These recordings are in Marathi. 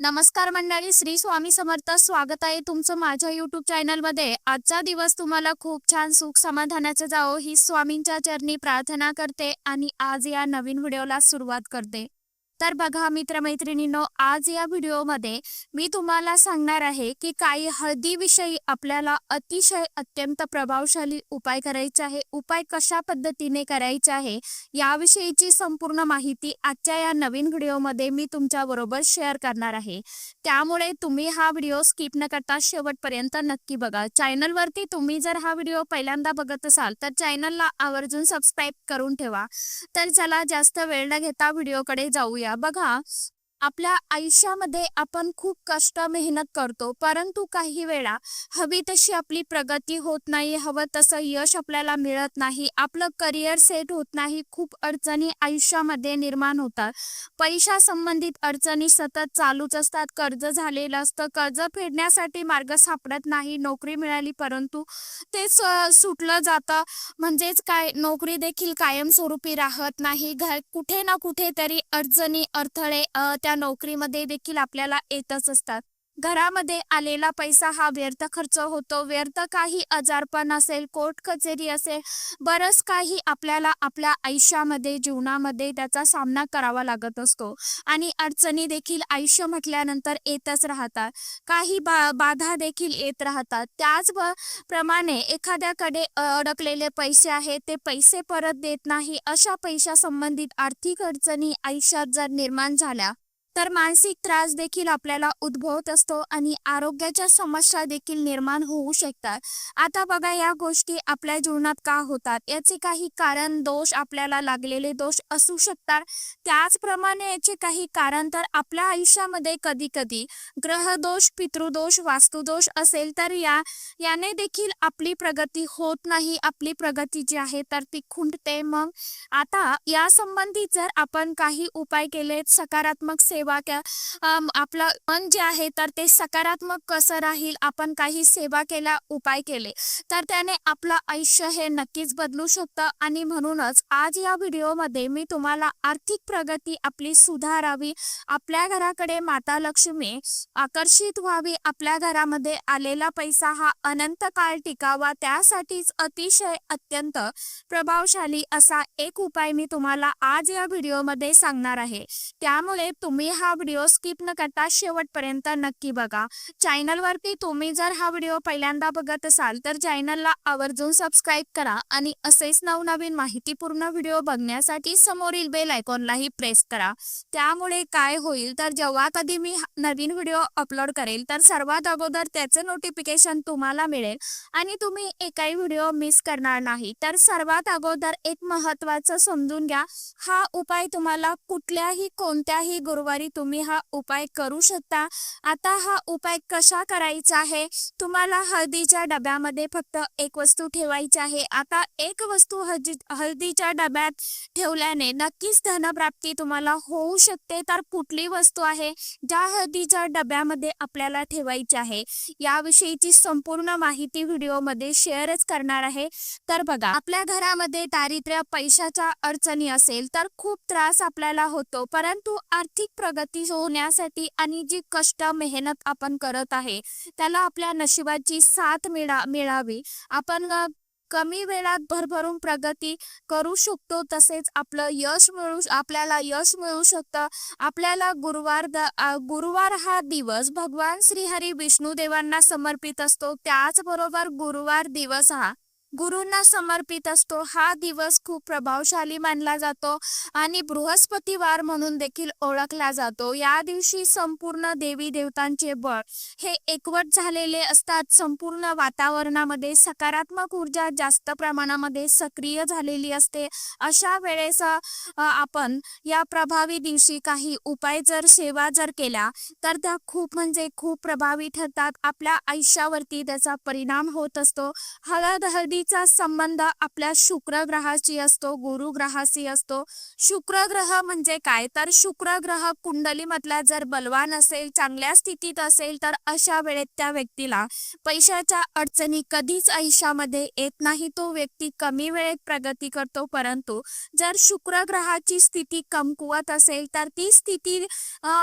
नमस्कार मंडळी श्री स्वामी समर्थ स्वागत आहे तुमचं माझ्या युट्यूब चॅनलमध्ये आजचा दिवस तुम्हाला खूप छान सुख समाधानाचा जावो ही स्वामींच्या चरणी प्रार्थना करते आणि आज या नवीन व्हिडिओला सुरुवात करते. तर बघा मित्रमैत्रिणींनो आज या व्हिडिओमध्ये मी तुम्हाला सांगणार आहे की काही हळदीविषयी आपल्याला अतिशय अत्यंत प्रभावशाली उपाय करायचा आहे. उपाय कशा पद्धतीने करायचा आहे याविषयीची संपूर्ण माहिती आजच्या या नवीन व्हिडिओमध्ये मी तुमच्या बरोबर शेअर करणार आहे. त्यामुळे तुम्ही हा व्हिडिओ स्किप न करता शेवटपर्यंत नक्की बघा. चॅनलवरती तुम्ही जर हा व्हिडिओ पहिल्यांदा बघत असाल तर चॅनलला आवर्जून सबस्क्राईब करून ठेवा. तर चला जास्त वेळ न घेता व्हिडिओकडे जाऊया. बघा आपल्या आयुष्यामध्ये आपण खूप कष्ट मेहनत करतो परंतु काही वेळा हवी तशी आपली प्रगती होत नाही हवं तसं यश आपल्याला मिळत नाही आपलं करिअर सेट होत नाही खूप अडचणी आयुष्यामध्ये निर्माण होतात. पैशा संबंधित अडचणी सतत चालूच असतात कर्ज झालेलं असतं कर्ज फेडण्यासाठी मार्ग सापडत नाही नोकरी मिळाली परंतु ते सुटलं जातं. म्हणजेच काय नोकरी देखील कायमस्वरूपी राहत नाही घर कुठे ना कुठे तरी अडचणी अडथळे त्या नोकरीमध्ये देखील आपल्याला येतच असतात. घरामध्ये आलेला पैसा हा व्यर्थ खर्च होतो. व्यर्थ काही आजारपण असेल कोर्ट कचेरी असेल बरंच काही आपल्याला आपल्या आयुष्यामध्ये जीवनामध्ये त्याचा सामना करावा लागत असतो. आणि अडचणी देखील आयुष्य म्हटल्यानंतर येतच राहतात. काही बा बाधा देखील येत राहतात. त्याच प्रमाणे एखाद्याकडे अडकलेले पैसे आहेत ते पैसे परत देत नाही. अशा पैशासंबंधित आर्थिक अडचणी आयुष्यात जर निर्माण झाल्या तर मानसिक त्रास देखील आपल्याला उद्भवत असतो आणि आरोग्याच्या समस्या देखील निर्माण होऊ शकतात. आता बघा या गोष्टी आपल्या जीवनात का होतात? याचे काही कारण दोष आपल्याला लागलेले दोष असू शकतात. त्याचप्रमाणे याचे काही कारण तर आपल्या आयुष्यामध्ये कधी कधी ग्रहदोष पितृदोष वास्तुदोष असेल तर या याने देखील आपली प्रगती होत नाही. आपली प्रगती जी आहे तर ती खुंटते. मग आता या संबंधी जर आपण काही उपाय केले सकारात्मक सेवा किंवा आपलं मन जे आहे तर ते सकारात्मक कसं राहील? आपण काही सेवा केल्या उपाय केले तर त्याने आपलं आयुष्य हे नक्कीच बदलू शकतं. आणि म्हणूनच आज या व्हिडिओमध्ये मी तुम्हाला आर्थिक प्रगती आपली सुधारावी आपल्या घराकडे माता लक्ष्मी आकर्षित व्हावी आपल्या घरामध्ये आलेला पैसा हा अनंत काळ टिकावा त्यासाठीच अतिशय अत्यंत प्रभावशाली असा एक उपाय मी तुम्हाला आज या व्हिडिओमध्ये सांगणार आहे. त्यामुळे तुम्ही हा व्हिडिओ स्किप न करता शेवटपर्यंत नक्की बघा. चॅनलवरती तुम्ही जर हा व्हिडिओ पहिल्यांदा बघत असाल तर चॅनलला आवर्जून सबस्क्राईब करा आणि असेच नवनवीन माहितीपूर्ण व्हिडिओ बघण्यासाठी समोरील बेल आयकॉनलाही प्रेस करा. त्यामुळे काय होईल तर जेव्हा कधी मी नवीन व्हिडिओ अपलोड करेल तर सर्वात अगोदर त्याचं नोटिफिकेशन तुम्हाला मिळेल आणि तुम्ही एकाही व्हिडिओ मिस करणार नाही. तर सर्वात अगोदर एक महत्वाचं समजून घ्या. हा उपाय तुम्हाला कुठल्याही कोणत्याही गुरुवारी तुम्ही हा उपाय करू शकता. आता हा उपाय कसा करायचा आहे? तुम्हाला हळदीच्या डब्यामध्ये फक्त एक वस्तू ठेवायची आहे. आता एक वस्तू हळदी हळदीच्या डब्यात ठेवल्याने नक्कीच धनप्राप्ती तुम्हाला होऊ शकते. तर कुठली वस्तू आहे? ज्या हळदीच्या डब्यामध्ये आपल्याला ठेवायची आहे. याविषयीची संपूर्ण माहिती व्हिडिओमध्ये शेअरच करणार आहे. तर बघा आपल्या घरामध्ये दारिद्र्य पैशाच्या अडचणी असेल तर खूप त्रास आपल्याला होतो. परंतु आर्थिक प्रगती होण्यासाठी आणि जी कष्ट मेहनत आपण करत आहे त्याला आपल्या नशिबाची साथ मिळा मिळावी. आपण कमी वेळात भरभरून प्रगती करू शकतो तसेच आपलं यश मिळू आपल्याला यश मिळू शकतं. आपल्याला गुरुवार द- गुरुवार हा दिवस भगवान श्रीहरी विष्णू देवांना समर्पित असतो. त्याचबरोबर गुरुवार दिवस हा गुरूंना समर्पित असतो. हा दिवस खूप प्रभावशाली मानला जातो आणि बृहस्पतिवार म्हणून देखील ओळखला जातो. या दिवशी संपूर्ण देवी देवतांचे बळ हे एकवट झालेले असतात. संपूर्ण वातावरणामध्ये सकारात्मक ऊर्जा जास्त प्रमाणामध्ये सक्रिय झालेली असते. अशा वेळेस आपण या प्रभावी दिवशी काही उपाय जर सेवा जर केल्या तर त्या खूप म्हणजे खूप प्रभावी ठरतात. आपल्या आयुष्यावरती त्याचा परिणाम होत असतो. हळद हळदी हळदीचा संबंध आपल्या शुक्र ग्रहाशी असतो गुरु ग्रहाशी असतो. शुक्र ग्रह म्हणजे काय? तर शुक्र ग्रह कुंडलीमधला जर बलवान असेल चांगल्या स्थितीत असेल तर अशा वेळेत त्या व्यक्तीला पैशाच्या अडचणी कधीच आयुष्यामध्ये येत नाही. तो व्यक्ती कमी वेळेत प्रगती करतो परंतु जर शुक्र ग्रहाची स्थिती कमकुवत असेल तर ती स्थिती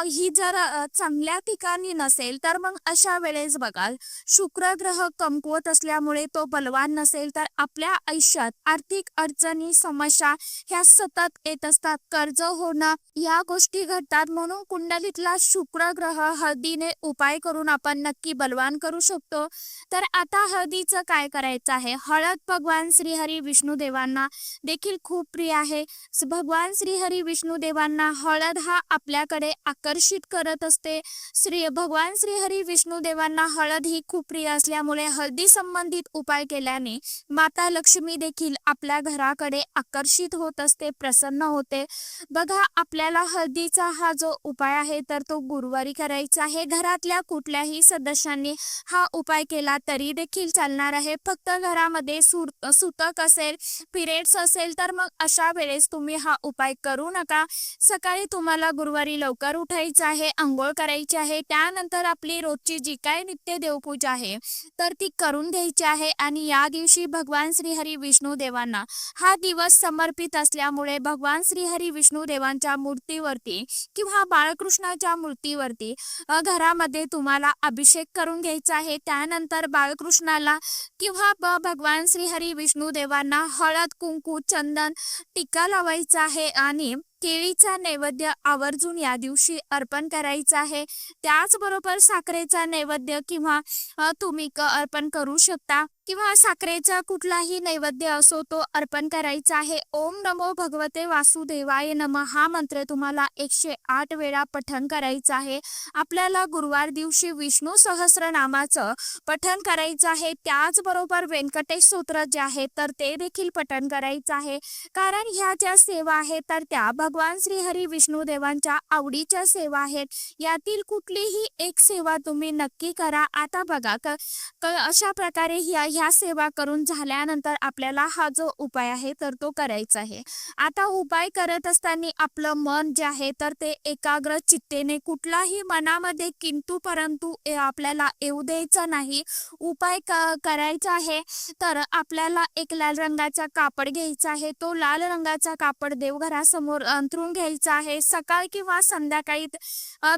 ही जर चांगल्या ठिकाणी नसेल तर मग अशा वेळेस बघाल शुक्र ग्रह कमकुवत असल्यामुळे तो बलवान नसेल असेल तर आपल्या आयुष्यात आर्थिक अडचणी समस्या ह्या सतत येत असतात. कर्ज होणं या गोष्टी घडतात म्हणून कुंडलीतला शुक्र ग्रह हळदीने उपाय करून आपण नक्की बलवान करू शकतो. तर आता हळदीचं काय करायचं आहे? हळद भगवान श्रीहरी विष्णू देवांना देखील खूप प्रिय आहे. भगवान श्रीहरी विष्णू देवांना हळद हा आपल्याकडे आकर्षित करत असते. श्री भगवान श्रीहरी विष्णू देवांना हळद ही खूप प्रिय असल्यामुळे हळदी संबंधित उपाय केल्याने माता लक्ष्मी देखील आपल्या घराकडे आकर्षित होत असते प्रसन्न होते. बघा आपल्याला हळदीचा हा जो उपाय आहे तर तो गुरुवारी करायचा आहे. घरातल्या कुठल्याही सदस्यांनी हा उपाय केला तरी देखील चालणार आहे. फक्त घरामध्ये सुतक असेल पिरियड्स असेल तर मग अशा वेळेस तुम्ही हा उपाय करू नका. सकाळी तुम्हाला गुरुवारी लवकर उठायचं आहे आंघोळ करायची आहे. त्यानंतर आपली रोजची जी काय नित्य देवपूजा आहे तर ती करून घ्यायची आहे. आणि या दिवशी भगवान श्रीहरी विष्णू देवांना. हा दिवस समर्पित असल्यामुळे भगवान श्रीहरी विष्णू देवांच्या मूर्तीवरती किंवा बाळकृष्णाच्या मूर्तीवरती घरामध्ये तुम्हाला अभिषेक करून घ्यायचा आहे. त्यानंतर बाळकृष्णाला किंवा ब- भगवान श्रीहरी विष्णू देवांना हळद कुंकू चंदन टीका लावायचा आहे आणि केळीचा नैवेद्य आवर्जून या दिवशी अर्पण करायचा आहे. त्याचबरोबर साखरेचा नैवेद्य किंवा तुम्ही क अर्पण करू शकता. किंवा साखरेचा कुठलाही नैवेद्य असो तो अर्पण करायचा आहे. ओम नमो भगवते वासुदेवाय नम हा मंत्र तुम्हाला एकशे आठ वेळा पठण करायचं आहे. आपल्याला गुरुवार दिवशी विष्णू सहस्रनामाचं पठण करायचं आहे. त्याचबरोबर व्यंकटेश सूत्र जे आहे तर ते देखील पठण करायचं आहे. कारण ह्या ज्या सेवा आहेत तर त्या भगवान श्रीहरी विष्णूदेवांच्या विष्णू देवांच्या आवडीच्या सेवा आहेत. यातील कुठलीही एक सेवा तुम्ही नक्की करा. आता बघा क क अशा प्रकारे ह्या ह्या सेवा करून झाल्यानंतर आपल्याला हा जो उपाय आहे तर तो करायचा आहे. आता उपाय करत असताना आपलं मन जे आहे तर ते एकाग्र चित्तेने कुठलाही मनामध्ये किंतु परंतु आपल्याला येऊ द्यायचं नाही. उपाय करायचा आहे तर आपल्याला एक लाल रंगाचा कापड घ्यायचा आहे. तो लाल रंगाचा कापड देवघरासमोर अंथरून घ्यायचा आहे. सकाळ किंवा संध्याकाळी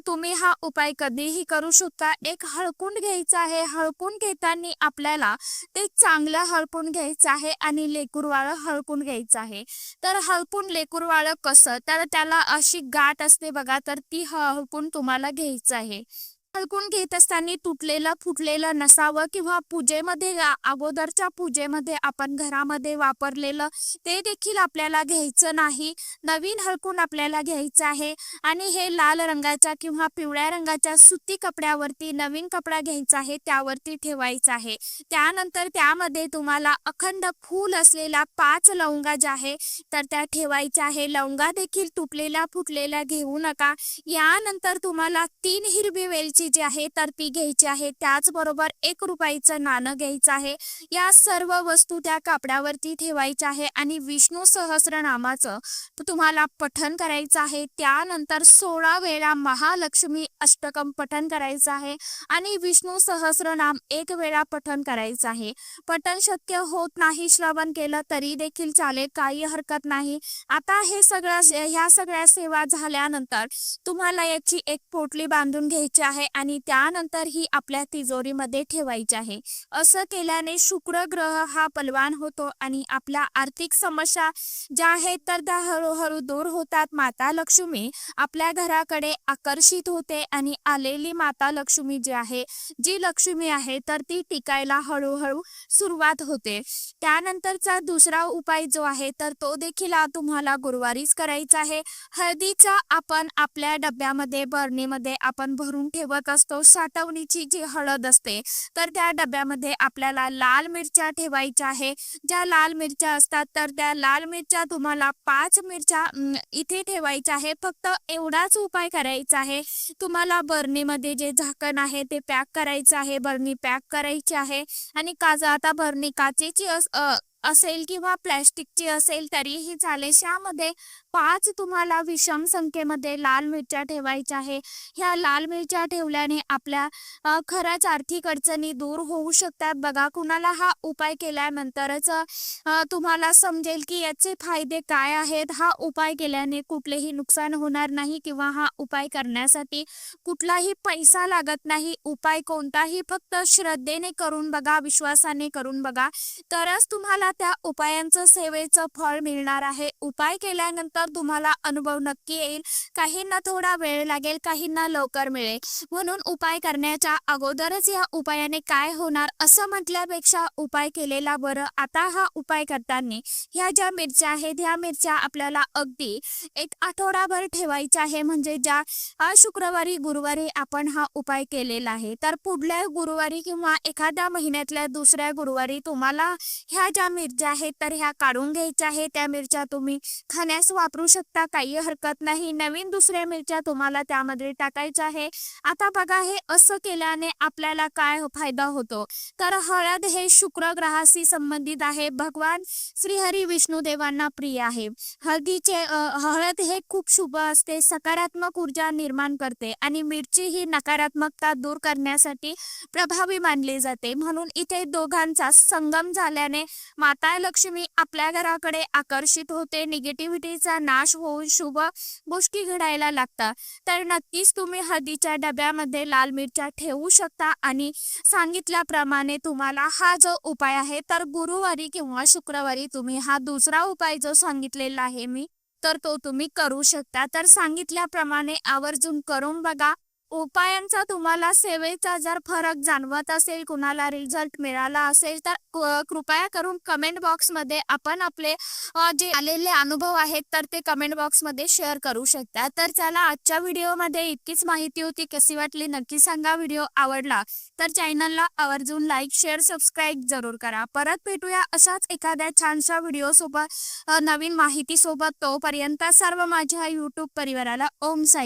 तुम्ही हा उपाय कधीही करू शकता. एक हळकुंड घ्यायचा आहे. हळकुंड घेताना आपल्याला ते चांगलं हळपून घ्यायचं आहे आणि लेकूरवाळं हळपून घ्यायचं आहे. तर हळपून लेकूरवाळं कसं? तर त्याला अशी गाठ असते बघा तर ती हळपून तुम्हाला घ्यायचं आहे. हळकून घेत असताना तुटलेलं फुटलेलं नसावं किंवा पूजेमध्ये अगोदरच्या पूजेमध्ये आपण घरामध्ये वापरलेलं ते देखील आपल्याला घ्यायचं नाही. नवीन हलकून आपल्याला घ्यायचं आहे आणि हे लाल रंगाच्या किंवा पिवळ्या रंगाच्या सुती कपड्यावरती नवीन कपडा घ्यायचा आहे त्यावरती ठेवायचा आहे. त्यानंतर त्यामध्ये तुम्हाला अखंड फूल असलेला पाच लवंगा ज्या आहे तर त्या ठेवायच्या आहे. लवंगा देखील तुटलेल्या फुटलेल्या घेऊ नका. यानंतर तुम्हाला तीन हिरवी वेलची जी आहे तर ती घ्यायची आहे. त्याचबरोबर एक रुपयाचं नाणं घ्यायचं आहे. या सर्व वस्तू त्या कापडावरती ठेवायच्या आहे आणि विष्णू सहस्रनामाचं तुम्हाला पठन करायचं आहे. त्यानंतर सोळा वेळा महालक्ष्मी अष्टकम पठन करायचं आहे आणि विष्णू सहस्रनाम एक वेळा पठन करायचं आहे. पठन शक्य होत नाही श्रवण केलं तरी देखील चालेल काही हरकत नाही. आता हे सगळं ह्या सगळ्या सेवा झाल्यानंतर तुम्हाला याची एक पोटली बांधून घ्यायची आहे आणि त्यानंतर ही आपल्या तिजोरीमध्ये ठेवायची आहे. असं केल्याने शुक्र ग्रह हा बलवान होतो आणि आपल्या आर्थिक समस्या ज्या आहेत तर त्या हळूहळू दूर होतात. माता लक्ष्मी आपल्या घराकडे आकर्षित होते आणि आलेली माता लक्ष्मी जी आहे जी लक्ष्मी आहे तर ती टिकायला हळूहळू सुरुवात होते. त्यानंतरचा दुसरा उपाय जो आहे तर तो देखील तुम्हाला गुरुवारीच करायचा आहे. हळदीचा आपण आपल्या डब्यामध्ये बरणीमध्ये आपण भरून ठेवत ठेवत असतो. साठवणीची जी हळद असते तर त्या डब्यामध्ये आपल्याला लाल मिरच्या ठेवायच्या आहे. ज्या लाल मिरच्या असतात तर त्या लाल मिरच्या तुम्हाला पाच मिरच्या इथे ठेवायच्या आहे. फक्त एवढाच उपाय करायचा आहे. तुम्हाला बरणीमध्ये जे झाकण आहे ते पॅक करायचं आहे. बरणी पॅक करायची आहे. आणि काजा आता बरणी काचेची असेल किंवा प्लॅस्टिकची असेल तरीही चालेल. त्यामध्ये पाच तुम्हाला विषम संख्येमध्ये लाल मिरच्या ठेवायच्या आहे. ह्या लाल मिरच्या ठेवल्याने आपल्या खऱ्याच खरंच आर्थिक अडचणी दूर होऊ शकतात. बघा कुणाला हा उपाय केल्यानंतरच तुम्हाला समजेल की याचे फायदे काय आहेत. हा उपाय केल्याने कुठलेही नुकसान होणार नाही किंवा हा उपाय करण्यासाठी कुठलाही पैसा लागत नाही. उपाय कोणताही फक्त श्रद्धेने करून बघा विश्वासाने करून बघा. तरच तुम्हाला त्या उपायांचं सेवेचं फळ मिळणार आहे. उपाय केल्यानंतर तर तुम्हाला अनुभव नक्की येईल. काहींना थोडा वेळ लागेल काहींना लवकर मिळेल. म्हणून उपाय करण्याच्या अगोदरच या उपायाने काय होणार असं म्हटल्यापेक्षा उपाय केलेला बरं. आता हा उपाय करताना ह्या ज्या मिरच्या आहेत ह्या मिरच्या आपल्याला अगदी एक आठवडाभर ठेवायच्या आहे म्हणजे ज्या शुक्रवारी गुरुवारी आपण हा उपाय केलेला आहे. तर पुढल्या गुरुवारी किंवा एखाद्या महिन्यातल्या दुसऱ्या गुरुवारी तुम्हाला ह्या ज्या मिरच्या आहेत तर ह्या काढून घ्यायच्या आहेत. त्या मिरच्या तुम्ही खाण्यास वा वापरू शकता काही हरकत नाही. नवीन दुसऱ्या मिरच्या तुम्हाला त्यामध्ये टाकायच्या आहे. आता बघा हे असं केल्याने आपल्याला काय फायदा होतो? तर हळद हे शुक्र ग्रहाशी संबंधित आहे. भगवान श्रीहरी विष्णू देवांना प्रिय आहे. हळदीचे हळद हे खूप शुभ असते सकारात्मक ऊर्जा निर्माण करते आणि मिरची ही नकारात्मकता दूर करण्यासाठी प्रभावी मानली जाते. म्हणून इथे दोघांचा संगम झाल्याने माता लक्ष्मी आपल्या घराकडे आकर्षित होते निगेटिव्हिटीचा नाश होऊन शुभ गोष्टी घडायला लागतात. तर नक्कीच तुम्ही हळदीच्या डब्यामध्ये लाल मिरच्या ठेवू शकता आणि सांगितल्याप्रमाणे तुम्हाला हा जो उपाय आहे तर गुरुवारी किंवा शुक्रवारी तुम्ही हा दुसरा उपाय जो सांगितलेला आहे मी तर तो तुम्ही करू शकता. तर सांगितल्याप्रमाणे आवर्जून करून बघा. उपायांचा तुम्हाला सेवेचा जर फरक जाणवत असेल कुणाला रिझल्ट मिळाला असेल तर कृपया करून कमेंट बॉक्समध्ये आपण आपले जे आलेले अनुभव आहेत तर ते कमेंट बॉक्समध्ये शेअर करू शकता. तर चला आजच्या व्हिडिओमध्ये इतकीच माहिती होती. कशी वाटली नक्की सांगा. व्हिडिओ आवडला तर चॅनलला आवर्जून लाईक शेअर सबस्क्राईब जरूर करा. परत भेटूया अशाच एखाद्या छानशा व्हिडिओ सोबत नवीन माहिती सोबत तोपर्यंत सर्व माझ्या युट्यूब परिवाराला ओम साई